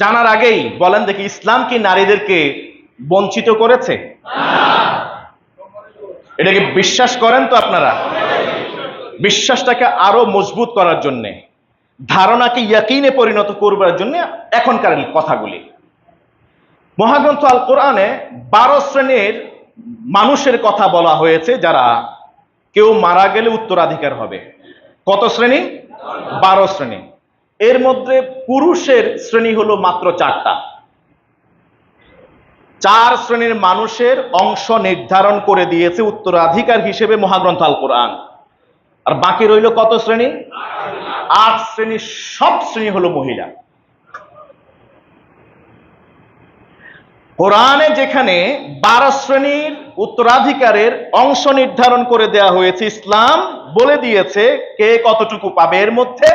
জানার আগেই বলেন দেখি ইসলাম কি নারীদেরকে বঞ্চিত করেছে? এটাকে বিশ্বাস করেন তো আপনারা? বিশ্বাসটাকে আরও মজবুত করার জন্য, ধারণাকে ইয়াকিনে পরিণত করবার জন্য এখনকার কথাগুলি। মহাগ্রন্থ আল কোরআনে বারো শ্রেণির মানুষের কথা বলা হয়েছে যারা কেউ মারা গেলে উত্তরাধিকার হবে। কত শ্রেণি? বারো শ্রেণি। এর মধ্যে পুরুষের শ্রেণি হলো মাত্র চারটা। চার শ্রেণির মানুষের অংশ নির্ধারণ করে দিয়েছে উত্তরাধিকার হিসেবে মহাগ্রন্থ আল কোরআন। আর বাকি রইল কত শ্রেণি? আট শ্রেণির সব শ্রেণি হলো মহিলা। কোরআনে যেখানে বারো শ্রেণির উত্তরাধিকারের অংশ নির্ধারণ করে দেয়া হয়েছে, ইসলাম বলে দিয়েছে কে কতটুকু পাবে। এর মধ্যে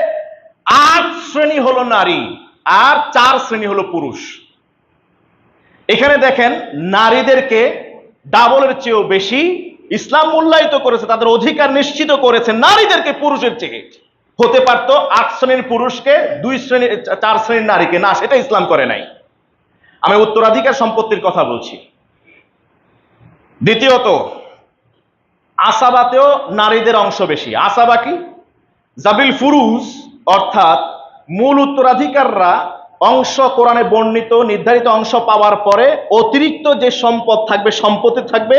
আট শ্রেণি হলো নারী, আর চার শ্রেণি হলো পুরুষ। এখানে দেখেন, নারীদেরকে ডাবলের চেয়েও বেশি ইসলাম মূল্যায়িত করেছে, তাদের অধিকার নিশ্চিত করেছে নারীদেরকে পুরুষের চেয়ে। হতে পারতো আট শ্রেণির পুরুষকে, দুই শ্রেণির চার শ্রেণির নারীকে। না, সেটা ইসলাম করে নাই। আমি উত্তরাধিকার সম্পত্তির কথা বলছি। দ্বিতীয়ত, আসাবাতেও নারীদের অংশ বেশি। আসাবা কি? জাবিল ফুরুজ অর্থাৎ মূল উত্তরাধিকাররা অংশ কোরআনে বর্ণিত, নির্ধারিত অংশ পাওয়ার পরে অতিরিক্ত যে সম্পদ থাকবে, সম্পত্তি থাকবে,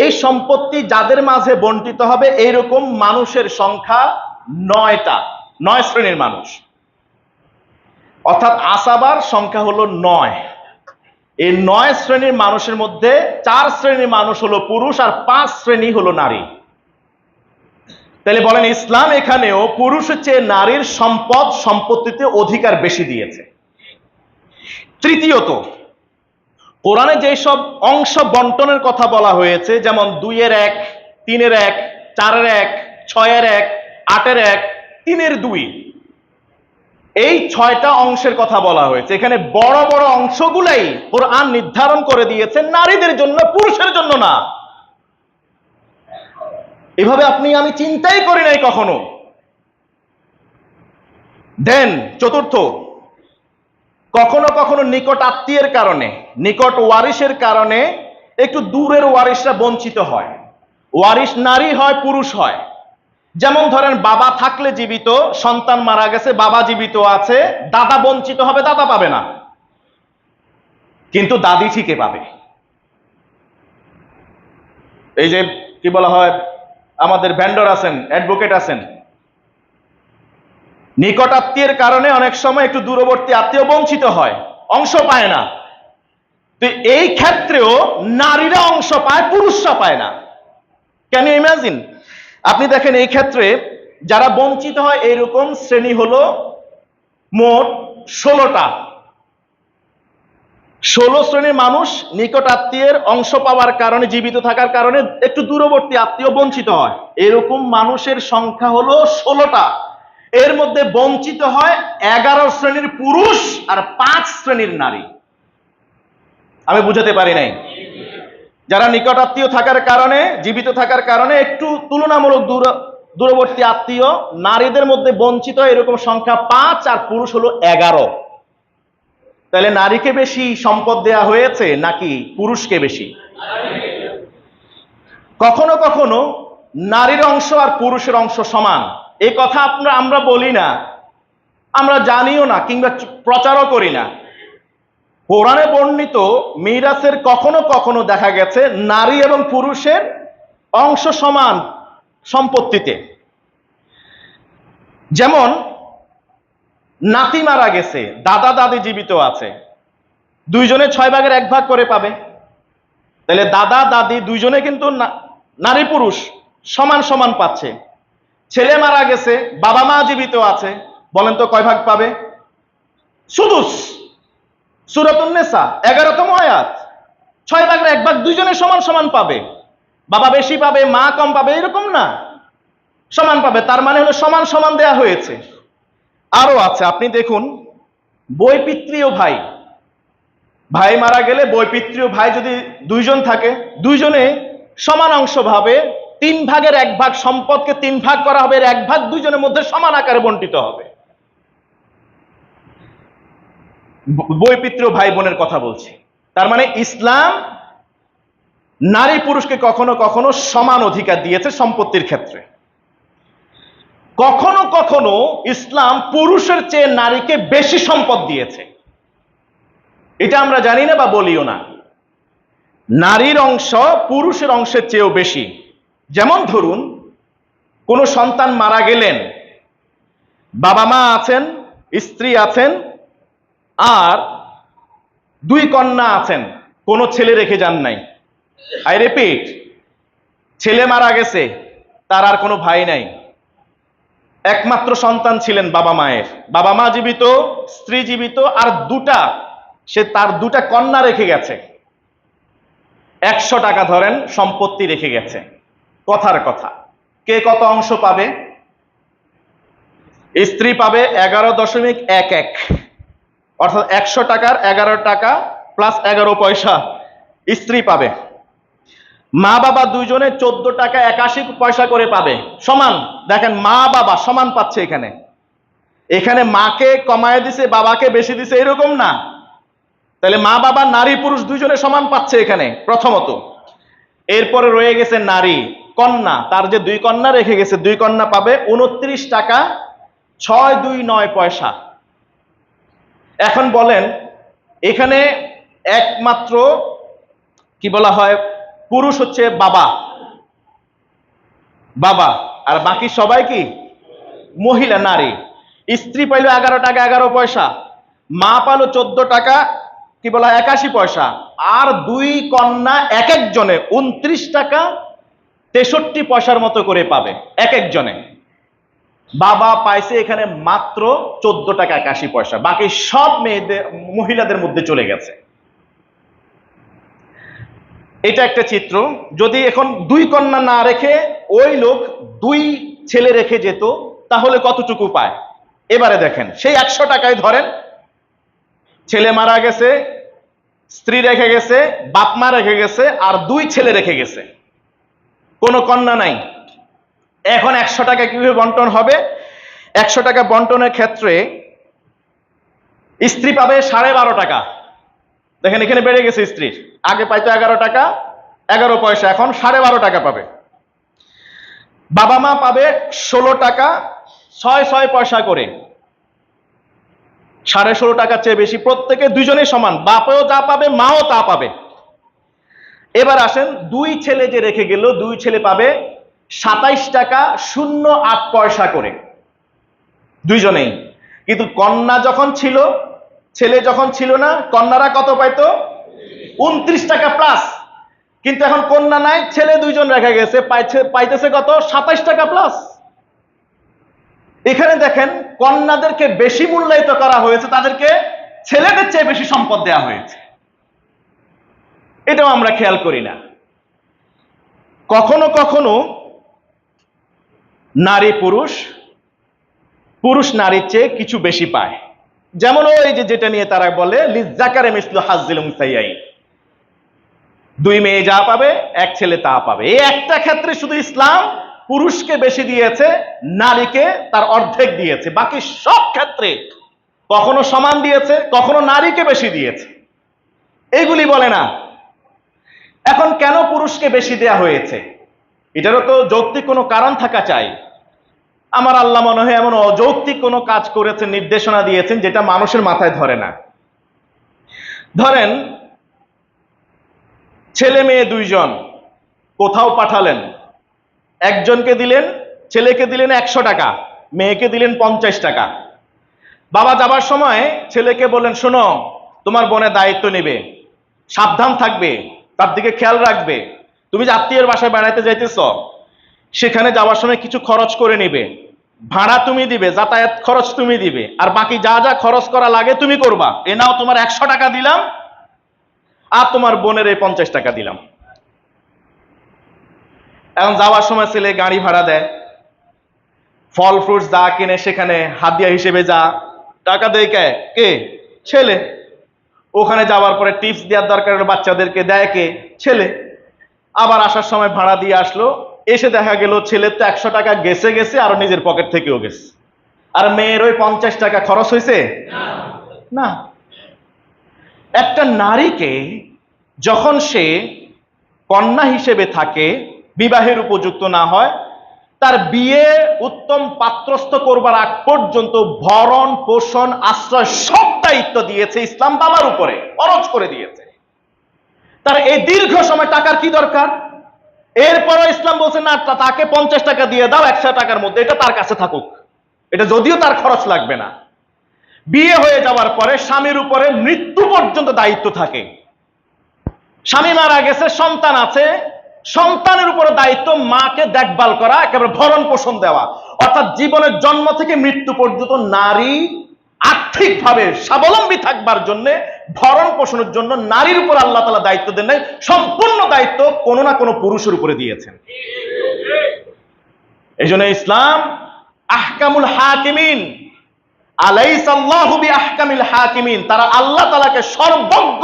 এই সম্পত্তি যাদের মাঝে বন্টিত হবে এইরকম মানুষের সংখ্যা নয়টা, নয় শ্রেণির মানুষ। অর্থাৎ আসাবার সংখ্যা হলো নয়। এই নয় শ্রেণির মানুষের মধ্যে চার শ্রেণির মানুষ হলো পুরুষ আর পাঁচ শ্রেণি হলো নারী। তাহলে বলেন, ইসলাম এখানেও পুরুষের চেয়ে নারীর সম্পদ, সম্পত্তিতে অধিকার বেশি দিয়েছে। তৃতীয়ত, কোরআনে যেসব অংশ বন্টনের কথা বলা হয়েছে, যেমন দুইয়ের এক, তিনের এক, চারের এক, ছয়ের এক, আটের এক, তিনের দুই, এই ছয়টা অংশের কথা বলা হয়েছে। এখানে বড় বড় অংশগুলাই কোরআন নির্ধারণ করে দিয়েছে, নারীদের জন্য, পুরুষের জন্য না। এভাবে আপনি আমি চিন্তাই করি নাই কখনো। দেন চতুর্থ, কখনো কখনো নিকট আত্মীয়ের কারণে, নিকট ওয়ারিশের কারণে একটু দূরের ওয়ারিশরা বঞ্চিত হয়। ওয়ারিশ নারী হয়, পুরুষ হয়। যেমন ধরেন, বাবা থাকলে জীবিত, সন্তান মারা গেছে, বাবা জীবিত আছে, দাদা বঞ্চিত হবে, দাদা পাবে না। কিন্তু দাদি ঠিকই পাবে। এই যে, কি বলা হয় আমাদের ভ্যান্ডর আছেন অ্যাডভোকেট আছেন। নিকট আত্মীয়ের কারণে অনেক সময় একটু দূরবর্তী আত্মীয় বঞ্চিত হয়, অংশ পায় না। তো এই ক্ষেত্রেও নারীরা অংশ পায়, পুরুষরা পায় না। ইউ ইমাজিন আপনি দেখেন এই ক্ষেত্রে যারা বঞ্চিত হয়, এইরকম শ্রেণি হলো মোট ষোলোটা। ষোলো শ্রেণির মানুষ নিকট আত্মীয়ের অংশ পাওয়ার কারণে, জীবিত থাকার কারণে একটু দূরবর্তী আত্মীয় বঞ্চিত হয়। এরকম মানুষের সংখ্যা হলো ষোলোটা। এর মধ্যে বঞ্চিত হয় এগারো শ্রেণির পুরুষ আর পাঁচ শ্রেণির নারী। আমি বুঝাতে পারি নাই। যারা নিকট আত্মীয় থাকার কারণে, জীবিত থাকার কারণে একটু তুলনামূলক দূর, দূরবর্তী আত্মীয়, নারীদের মধ্যে বঞ্চিত এরকম সংখ্যা পাঁচ আর পুরুষ হলো এগারো। তাহলে নারীকে বেশি সম্পদ দেয়া হয়েছে নাকি পুরুষকে বেশি? কখনো কখনো নারীর অংশ আর পুরুষের অংশ সমান। এই কথা আপনারা আমরা বলি না। আমরা জানিও না কিংবা প্রচারও করি না। কোরআনে বর্ণিত মিরাসের কখনো কখনো দেখা গেছে নারী এবং পুরুষের অংশ সমান সম্পত্তিতে। যেমন নাতি মারা গেছে, দাদা দাদি জীবিত আছে। দুইজনে ছয় ভাগের এক ভাগ করে পাবে। তাহলে দাদা দাদি দুইজনে কিন্তু নারী পুরুষ সমান সমান পাচ্ছে। ছেলে মারা গেছে, বাবা মা জীবিত আছে, বলেন তো কয় ভাগ পাবে? সুদুস, সুরতুন্নেসা, এগারোতম আয়াত। ছয় ভাগের এক ভাগ দুইজনে সমান সমান পাবে। বাবা বেশি পাবে, মা কম পাবে, এরকম না। সমান পাবে, তার মানে হলো সমান সমান দেয়া হয়েছে। আরও আছে। আপনি দেখুন, বৈপিত্রীয় ভাই। ভাই মারা গেলে বৈপিত্রীয় ভাই যদি দুইজন থাকে, দুইজনে সমান অংশ ভাবে তিন ভাগের এক ভাগ সম্পদকে তিন ভাগ করা হবে এক ভাগ দুইজনের মধ্যে সমান আকারে বন্টিত হবে। বৈপিত্র ভাই বোনের কথা বলছি। তার মানে ইসলাম নারী পুরুষকে কখনো কখনো সমান অধিকার দিয়েছে সম্পত্তির ক্ষেত্রে। কখনো কখনো ইসলাম পুরুষের চেয়ে নারীকে বেশি সম্পদ দিয়েছে। এটা আমরা জানি না বা বলিও না। নারীর অংশ পুরুষের অংশের চেয়েও বেশি। যেমন ধরুন, কোনো সন্তান মারা গেলেন, বাবা মা আছেন, স্ত্রী আছেন, আর দুই কন্যা আছেন, কোনো ছেলে রেখে যান নাই। আই রিপিট, ছেলে মারা গেছে, তার আর কোনো ভাই নাই। একমাত্র সন্তান ছিলেন বাবা মায়ের। বাবা মা জীবিত, স্ত্রী জীবিত, আর দুটা, সে তার দুটা কন্যা রেখে গেছে। একশো টাকা ধরেন সম্পত্তি রেখে গেছে। কথার কথা। কে কত অংশ পাবে? স্ত্রী পাবে এগারো দশমিক এক এক। অর্থাৎ একশো টাকার এগারো টাকা প্লাস এগারো পয়সা স্ত্রী পাবে। মা বাবা দুইজনে চোদ্দ টাকা একাশি পয়সা করে পাবে। সমান, দেখেন মা বাবা সমান পাচ্ছে এখানে। এখানে মাকে কমায় দিছে, বাবাকে বেশি দিছে, এরকম না। তাহলে মা বাবা, নারী পুরুষ দুইজনে সমান পাচ্ছে এখানে, প্রথমত। এরপরে রয়ে গেছে নারী, কন্যা, তার যে দুই কন্যা রেখে গেছে, দুই কন্যা পাবে উনত্রিশ টাকা ছয় দুই নয় পয়সা। এখন বলেন, এখানে একমাত্র কি বলা হয়? পুরুষ হচ্ছে বাবা। বাবা। আর বাকি সবাই কি? মহিলা, নারী। স্ত্রী পাইলো এগারো টাকা, এগারো পয়সা। মা পালো চোদ্দ টাকা, কি বলা একাশি পয়সা। আর দুই কন্যা এক একজনে উনত্রিশ টাকা, তেষট্টি পয়সার মতো করে পাবে, এক একজনে। বাবা পাইছে এখানে মাত্র চোদ্দ টাকা, একাশি পয়সা। বাকি সব মেয়েদের, মহিলাদের মধ্যে চলে গেছে। এটা একটা চিত্র। যদি এখন দুই কন্যা না রেখে ওই লোক দুই ছেলে রেখে যেত, তাহলে কতটুকু পায়? এবারে দেখেন, সেই একশো টাকায় ধরেন, ছেলে মারা গেছে, স্ত্রী রেখে গেছে, বাপ মা রেখে গেছে, আর দুই ছেলে রেখে গেছে। কোনো কন্যা নাই। এখন একশো টাকা কীভাবে বন্টন হবে? একশো টাকা বন্টনের ক্ষেত্রে স্ত্রী পাবে সাড়ে বারো টাকা। দেখেন, এখানে বেড়ে গেছে স্ত্রীর আগে পাইতো এগারো টাকা, এগারো পয়সা, এখন সাড়ে বারো টাকা পাবে। বাবা মা পাবে ষোলো টাকা, ছয় ছয় পয়সা করে। সাড়ে ষোলো টাকার চেয়ে বেশি প্রত্যেকে দুজনেই সমান। বাপেও তা পাবে, মাও তা পাবে। এবার আসেন, দুই ছেলে যে রেখে গেল, দুই ছেলে পাবে সাতাইশ টাকা, শূন্য আট পয়সা করে। দুইজনেই। কিন্তু কন্যা যখন ছিল ছেলে যখন ছিল না, কন্যারা কত পাইতো? উনত্রিশ টাকা প্লাস কিন্তু এখন কন্যা নাই, ছেলে দুইজন রেখে গেছে। পাইতেছে কত? সাতাইশ টাকা প্লাস এখানে দেখেন, কন্যাদেরকে বেশি মূল্যায়িত করা হয়েছে, তাদেরকে ছেলেদের চেয়ে বেশি সম্পদ দেওয়া হয়েছে। এটাও আমরা খেয়াল করি না। কখনো কখনো নারী পুরুষ পুরুষ নারীর চেয়ে কিছু বেশি পায়। যেমন ওই যে যেটা নিয়ে তারা বলে লিজাকারে মিসলু হাজিল মুসাইয়াই দুই মেয়ে যা পাবে, এক ছেলে তা পাবে। এই একটা ক্ষেত্রে শুধু ইসলাম পুরুষকে বেশি দিয়েছে, নারীকে তার অর্ধেক দিয়েছে। বাকি সব ক্ষেত্রে কখনো সমান দিয়েছে, কখনো নারীকে বেশি দিয়েছে। এইগুলি বলে না। এখন কেন পুরুষকে বেশি দেয়া হয়েছে? এটারও তো যৌক্তিক কোনো কারণ থাকা চাই। আমার আল্লাহ মনে হয় এমন অযৌক্তিক কোনো কাজ করেছেন, নির্দেশনা দিয়েছেন, যেটা মানুষের মাথায় ধরে না। ধরেন, ছেলে মেয়ে দুইজন কোথাও পাঠালেন, একজনকে দিলেন, ছেলেকে দিলেন একশো টাকা, মেয়েকে দিলেন পঞ্চাশ টাকা। বাবা যাবার সময় ছেলেকে বললেন, শোনো, তোমার বোনের দায়িত্ব নেবে, সাবধান থাকবে, তার দিকে খেয়াল রাখবে, তুমি যে আত্মীয়ের বাসায় বেড়াইতে যাইতেছ, সেখানে যাওয়ার সময় কিছু খরচ করে নিবে। ভাড়া তুমি দিবে, যাতায়াত খরচ তুমি দিবে, আর বাকি যা যা খরচ করা লাগে তুমি করবা। এ নাও তোমার একশো টাকা দিলাম, আর তোমার বোনের এই পঞ্চাশ টাকা দিলাম। এখন যাওয়ার সময় ছেলে গাড়ি ভাড়া দেয়। ফল ফ্রুটস যা কিনে সেখানে হাদিয়া হিসেবে যা, টাকা দেয় কে? কে? ছেলে। ওখানে যাওয়ার পরে টিপস দেওয়ার দরকার বাচ্চাদেরকে দেয় কে? ছেলে। আবার আসার সময় ভাড়া দিয়ে আসলো এসে দেখা গেল ছেলের তো একশো টাকা গেছে গেছে আর নিজের পকেট থেকেও গেছে। আর মেয়ের ওই পঞ্চাশ টাকা খরচ হয়েছে? না। একটা নারীকে যখন সে কন্যা হিসেবে থাকে, বিবাহের উপযুক্ত না হয়, তার বিয়ে উত্তম পাত্রস্থ করবার আগ পর্যন্ত ভরণ, পোষণ, আশ্রয় সব দায়িত্ব দিয়েছে ইসলাম বাবার উপরে খরচ করে দিয়েছে। তার এই দীর্ঘ সময় টাকার কি দরকার? এরপরও ইসলাম বলছে, না তাকে পঞ্চাশ টাকা দিয়ে দাও, একশো টাকার মধ্যে, এটা তার কাছে থাকুক। এটা যদিও তার খরচ লাগবে না। বিয়ে হয়ে যাওয়ার পরে স্বামীর উপরে মৃত্যু পর্যন্ত দায়িত্ব থাকে। স্বামী মারা গেছে, সন্তান আছে। সন্তানের উপরে দায়িত্ব মাকে দেখভাল করা, একেবারে ভরণ পোষণ দেওয়া। অর্থাৎ জীবনের জন্ম থেকে মৃত্যু পর্যন্ত নারী আর্থিকভাবে স্বাবলম্বী থাকবার জন্য, ভরণ পোষণের জন্য নারীর উপর আল্লাহ তালা দায়িত্ব দেন নাই, সম্পূর্ণ দায়িত্ব কোনো না কোনো পুরুষের উপরে দিয়েছেন। এই জন্য ইসলাম আহকামুল হাকিমিন হাকিমিন, তারা আল্লাহ তালাকে সর্বজ্ঞ,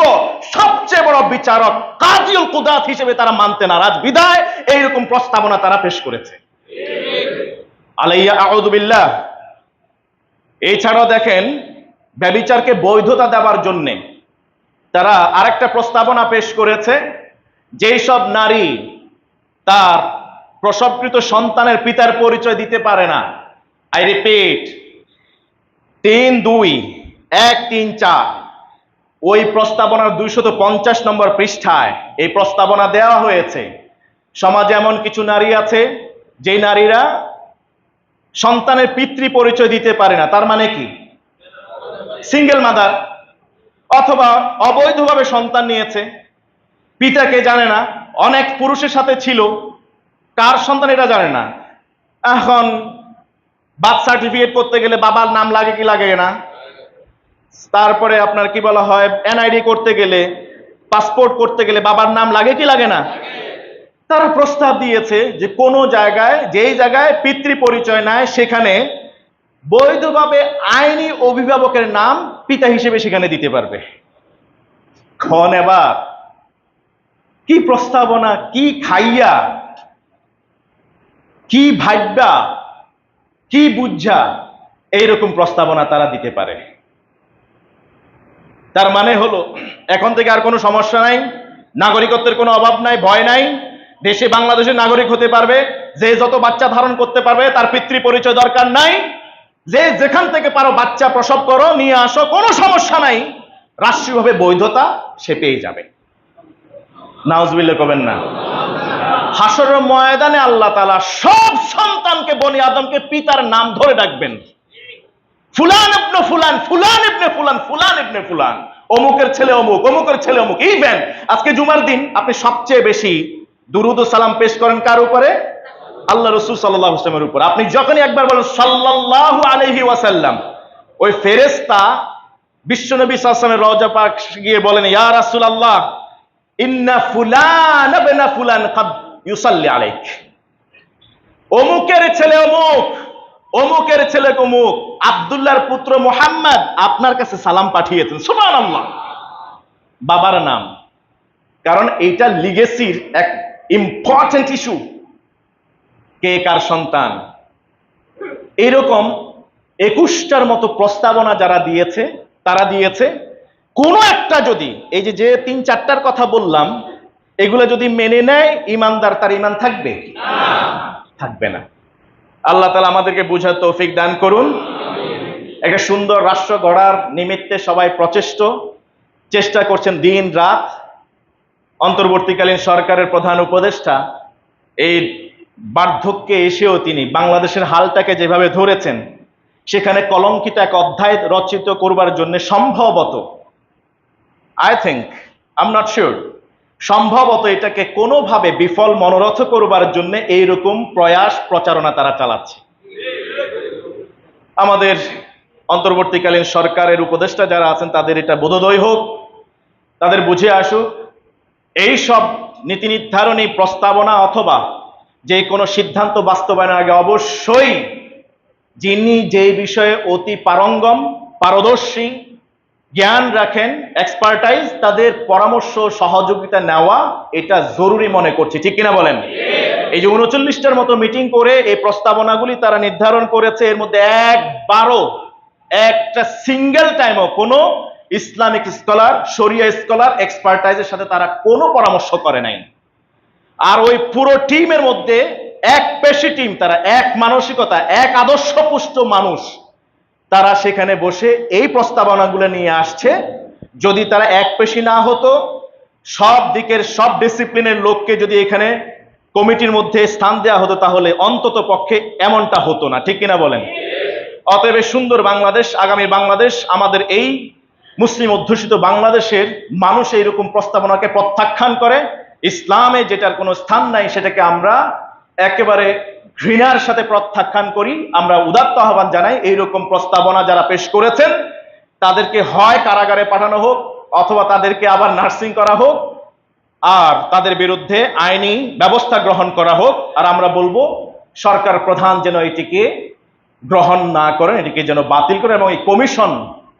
সবচেয়ে বড় বিচারক, কাজিউল কুদাত হিসেবে তারা মানতে নারাজ। বিদায়, এইরকম প্রস্তাবনা তারা পেশ করেছে। আলাইয়া আউযু বিল্লাহ এছাড়াও দেখেন ব্যবিচারকে বৈধতা দেওয়ার জন্যে তারা আরেকটা প্রস্তাবনা পেশ করেছে, যেই সব নারী তার প্রসবকৃত সন্তানের পিতার পরিচয় দিতে পারে না। আই রিপিট, তিন, দুই, এক, তিন, চার। ওই প্রস্তাবনার দুইশত পঞ্চাশ নম্বর পৃষ্ঠায় এই প্রস্তাবনা দেওয়া হয়েছে। সমাজে এমন কিছু নারী আছে, যেই নারীরা সন্তানের পিতৃ পরিচয় দিতে পারে না, তার মানে কি? সিঙ্গেল মাদার অথবা অবৈধভাবে সন্তান নিয়েছে পিতাকে জানে না, অনেক পুরুষের সাথে ছিল, কার সন্তান এটা জানে না। এখন বার্থ সার্টিফিকেট করতে গেলে বাবার নাম লাগে কি লাগে না? তারপরে আপনার কি বলা হয় এনআইডি করতে গেলে পাসপোর্ট করতে গেলে বাবার নাম লাগে কি লাগে না? তারা প্রস্তাব দিয়েছে যে কোনো জায়গায়, যেই জায়গায় পিতৃ পরিচয় নেয় সেখানে বৈধভাবে আইনি অভিভাবকের নাম পিতা হিসেবে সেখানে দিতে পারবে। খন এবার, কি প্রস্তাবনা, কি খাইয়া, কি ভাববা কি বুঝা, এইরকম প্রস্তাবনা তারা দিতে পারে। তার মানে হলো, এখন থেকে আর কোনো সমস্যা নাই, নাগরিকত্বের কোনো অভাব নাই, ভয় নাই দেশে বাংলাদেশের নাগরিক হতে পারবে, যে যত বাচ্চা ধারণ করতে পারবে, তার পিতৃ পরিচয় দরকার নাই। যে যেখান থেকে পারো বাচ্চা প্রসব করো, নিয়ে আসো, কোনো সমস্যা নাই। রাষ্ট্রীয়ভাবে বৈধতা সে পেয়ে যাবে। নাউজবিল্লা কবেন না। হাসর ময়দানে আল্লাহ তালা সব সন্তানকে বনি আদমকে পিতার নাম ধরে ডাকবেন। ফুলান ইবনে ফুলান ফুলান ইবনে ফুলান ফুলান ইবনে ফুলান। অমুকের ছেলে অমুক, অমুকের ছেলে অমুক। ইভেন আজকে জুমার দিন আপনি সবচেয়ে বেশি দুরুদ সালাম পেশ করেন কার উপরে? আল্লাহ রসুল সাল্লাহ হোসলামের উপর। আপনি যখনই একবার বলেন সাল্লাল্লাহু আলাইহি ওয়াসাল্লাম, ওই ফেরেস্তা বিশ্বনবী সাল্লামের রওজা পাক গিয়ে বলেন, ইয়া রাসূল আল্লাহ ইন্না ফুলান ইবনা ফুলান কাদ ইউসাল্লি আলাইক। অমুকের ছেলে অমুক, অমুকের ছেলে অমুক, আব্দুল্লাহর পুত্র মোহাম্মদ আপনার কাছে সালাম পাঠিয়েছেন। সুমান আল্লাহ বাবার নাম। কারণ এইটা লিগেসির এক ইম্পর্টেন্ট ইস্যু কে কার সন্তান? এরকম একুশটার মতো প্রস্তাবনা যারা দিয়েছে, তারা দিয়েছে, কোনো একটা যদি, এই যে যে তিন চারটার কথা বললাম, এগুলো যদি মেনে নেয়, ইমানদার তার ইমান থাকবে? থাকবে না। আল্লাহ তালা আমাদেরকে বুঝার তৌফিক দান করুন। একটা সুন্দর রাষ্ট্র গড়ার নিমিত্তে সবাই প্রচেষ্ট। চেষ্টা করছেন দিন, রাত। অন্তর্বর্তীকালীন সরকারের প্রধান উপদেষ্টা, এই বার্ধক্যে এসেও তিনি বাংলাদেশের হালটাকে যেভাবে ধরেছেন, সেখানে কলঙ্কিত এক অধ্যায় রচিত করবার জন্য সম্ভবত I think am not sure সম্ভবত এটাকে কোনোভাবে বিফল মনোরথ করবার জন্য এইরকম প্রয়াস প্রচারণা তারা চালাচ্ছে। আমাদের অন্তর্বর্তীকালীন সরকারের উপদেষ্টা যারা আছেন, তাদের এটা বোধোদয় হোক, তাদের বুঝে আসুক এই সব নীতি নির্ধারণী প্রস্তাবনা অথবা যে কোনো সিদ্ধান্ত বাস্তবায়নের আগে অবশ্যই যিনি যে বিষয়ে অতি পারঙ্গম পারদর্শী জ্ঞান রাখেন এক্সপার্টাইজ তাদের পরামর্শ সহযোগিতা নেওয়া এটা জরুরি মনে করছি। ঠিক কিনা বলেন? এই যে উনচল্লিশটার মতো মিটিং করে এই প্রস্তাবনাগুলি তারা নির্ধারণ করেছে এর মধ্যে একবারও একটা সিঙ্গেল টাইমও কোনো ইসলামিক স্কলার, শরিয়া স্কলার এক্সপার্টাইজের সাথে তারা কোনো পরামর্শ করে নাই। আর ওই পুরো টিমের মধ্যে এক পেশি টিম তারা এক মানসিকতা, এক আদর্শ পুষ্ট মানুষ, তারা সেখানে বসে এই প্রস্তাবনাগুলো নিয়ে আসছে। যদি তারা এক পেশি না হতো, সব দিকের সব ডিসিপ্লিনের লোককে যদি এখানে কমিটির মধ্যে স্থান দেওয়া হতো, তাহলে অন্তত পক্ষে এমনটা হতো না। ঠিক কিনা বলেন? অতএব সুন্দর বাংলাদেশ, আগামী বাংলাদেশ, আমাদের এই মুসলিম অধ্যুষিত বাংলাদেশের মানুষ এইরকম প্রস্তাবনাকে প্রত্যাখ্যান করে, ইসলামে যেটার কোনো স্থান নাই সেটাকে আমরা একেবারে ঘৃণার সাথে প্রত্যাখ্যান করি। আমরা উদাত্ত আহ্বান জানাই, এইরকম প্রস্তাবনা যারা পেশ করেছেন, তাদেরকে হয় কারাগারে পাঠানো হোক অথবা তাদেরকে আবার নার্সিং করা হোক, আর তাদের বিরুদ্ধে আইনি ব্যবস্থা গ্রহণ করা হোক। আর আমরা বলব, সরকার প্রধান যেন এটিকে গ্রহণ না করেন, এটিকে যেন বাতিল করেন এবং এই কমিশন